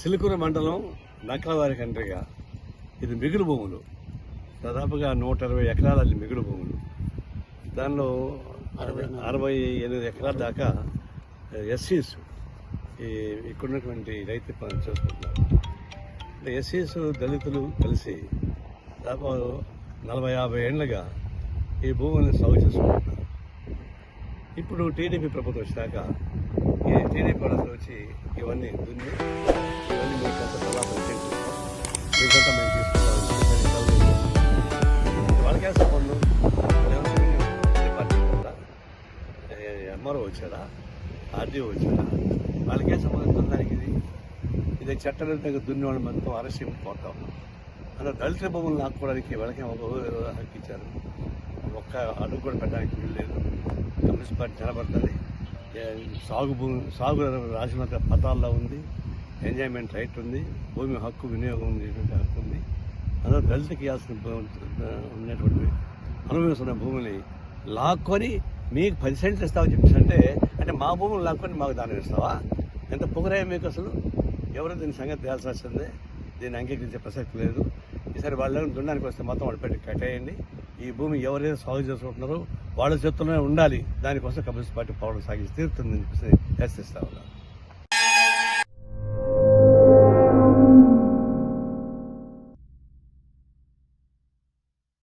చిలుకూరు మండలం నక్కలవారి కండ్రిగా. ఇది మిగులు భూములు. దాదాపుగా నూట ఇరవై ఎకరాల మిగులు భూములు. దానిలో అరవై ఎనిమిది ఎకరాల దాకా ఎస్సీస్ ఈ ఇక్కడ ఉన్నటువంటి రైతు పనులు చేసుకుంటున్నారు. ఎస్సీస్ దళితులు కలిసి దాదాపు నలభై యాభై ఏళ్ళుగా ఈ భూముల్ని సాగు చేసుకుంటున్నారు ఇప్పుడు టీడీపీ ప్రభుత్వం వచ్చాక ఈ టీడీపీ వచ్చి ఇవన్నీ దున్ని ఇవన్నీ మీకంత తర్వాత పెంచేసి మీకంతా మేము తీసుకుంటాం వాళ్ళకే సంబంధం? ఎంఆర్ఓ వచ్చాడా? ఆర్డీఓ వచ్చాడా? వాళ్ళకే సంబంధించిన దానికి ఇది? ఇది చట్టవిరుద్ధంగా దున్ని వాళ్ళు మొత్తం అరెస్ట్ పోతా ఉన్నాం. అందులో దళిత భూములు లాక్కోవడానికి వాళ్ళకే ఒక హక్కు ఇచ్చారు? ఒక్క అడుగు కూడా పెట్టడానికి వీళ్ళు లేదు. కమ్యూనిస్ట్ పార్టీ నిలబడుతుంది. సాగు భూమి సాగు రాసిన పతాల్లో ఉంది ఎంజాయ్మెంట్ రైట్ ఉంది భూమి హక్కు వినియోగం ఉండేటువంటి హక్కు ఉంది. అందులో దళితకి ఇవ్వాల్సిన భూ- ఉన్నటువంటి అనుభవిస్తున్న భూమిని లాక్కొని మీకు పది సెంట్లు ఇస్తామని చెప్పేసంటే అంటే మా భూమిని లాక్కొని మాకు దానం ఇస్తావా ఎంత పొగరాయ మీకు అసలు? ఎవరు దీని సంగతి తేల్సాల్సిందే దీన్ని అంగీకరించే ప్రసక్తి లేదు. ఈసారి వాళ్ళు దున్నానికి వస్తే మొత్తం వాళ్ళు పెట్టి కట్టేయండి ఈ భూమి ఎవరైతే సాగు చేసుకుంటున్నారో వాళ్ళ చేతుల్లోనే ఉండాలి. దానికోసం కమ్యూనిస్ట్ పార్టీ పోవడం సాగించి తీరుతుందని చెప్పేసి హెచ్చరిస్తా ఉన్నారు